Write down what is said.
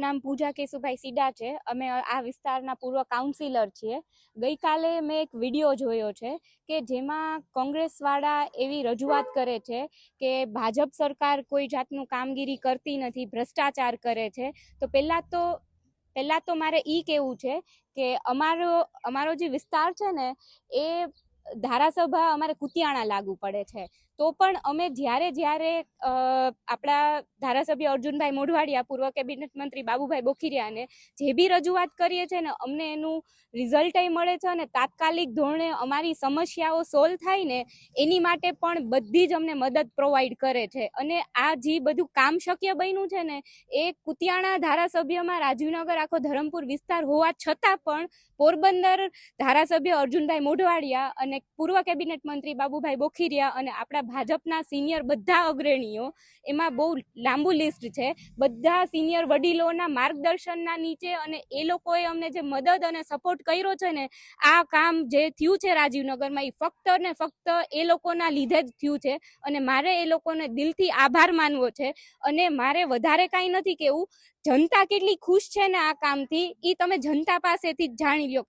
મારું નામ પૂજા કેશુભાઈ સીડા છે. અમે આ વિસ્તારના પૂર્વ કાઉન્સિલર છીએ. ગઈકાલે મેં એક વીડિયો જોયો છે કે જેમાં કોંગ્રેસવાળા એવી રજૂઆત કરે છે કે ભાજપ સરકાર કોઈ જાતનું કામગીરી કરતી નથી, ભ્રષ્ટાચાર કરે છે. તો પહેલાં તો પહેલાં તો મારે એ કહેવું છે કે અમારો અમારો જે વિસ્તાર છે ને, એ ધારાસભા અમારે કુતિયાણા લાગુ પડે છે. તો પણ અમે જ્યારે જ્યારે આપણા ધારાસભ્ય અર્જુનભાઈ મોઢવાડિયા, પૂર્વ કેબિનેટ મંત્રી બાબુભાઈ બોખીરિયાને જે બી રજૂઆત કરીએ છીએ ને, અમને એનું રિઝલ્ટય મળે છે અને તાત્કાલિક ધોરણે અમારી સમસ્યાઓ સોલ્વ થાય ને, એની માટે પણ બધી જ અમને મદદ પ્રોવાઈડ કરે છે. અને આ જે બધું કામ શક્ય બન્યું છે ને, એ કુતિયાણા ધારાસભ્યમાં રાજીવનગર આખો ધરમપુર વિસ્તાર હોવા છતાં પણ પોરબંદર ધારાસભ્ય અર્જુનભાઈ મોઢવાડિયા અને પૂર્વ કેબિનેટ મંત્રી બાબુભાઈ બોખીરિયા અને આપણા ભાજપના સિનિયર બધા અગ્રણીઓ, એમાં બહુ લાંબુ લિસ્ટ છે. બધા સિનિયર વડીલોના માર્ગદર્શનના નીચે અને એ લોકોએ અમને જે મદદ અને સપોર્ટ કર્યો છે ને, આ કામ જે થયું છે રાજીવનગરમાં એ ફક્ત ને ફક્ત એ લોકોના લીધે જ થયું છે. અને મારે એ લોકોને દિલથી આભાર માનવો છે. અને મારે વધારે કાંઈ નથી કેવું જનતા કેટલી ખુશ છે ને આ કામથી એ તમે જનતા પાસેથી જ જાણી લ્યો.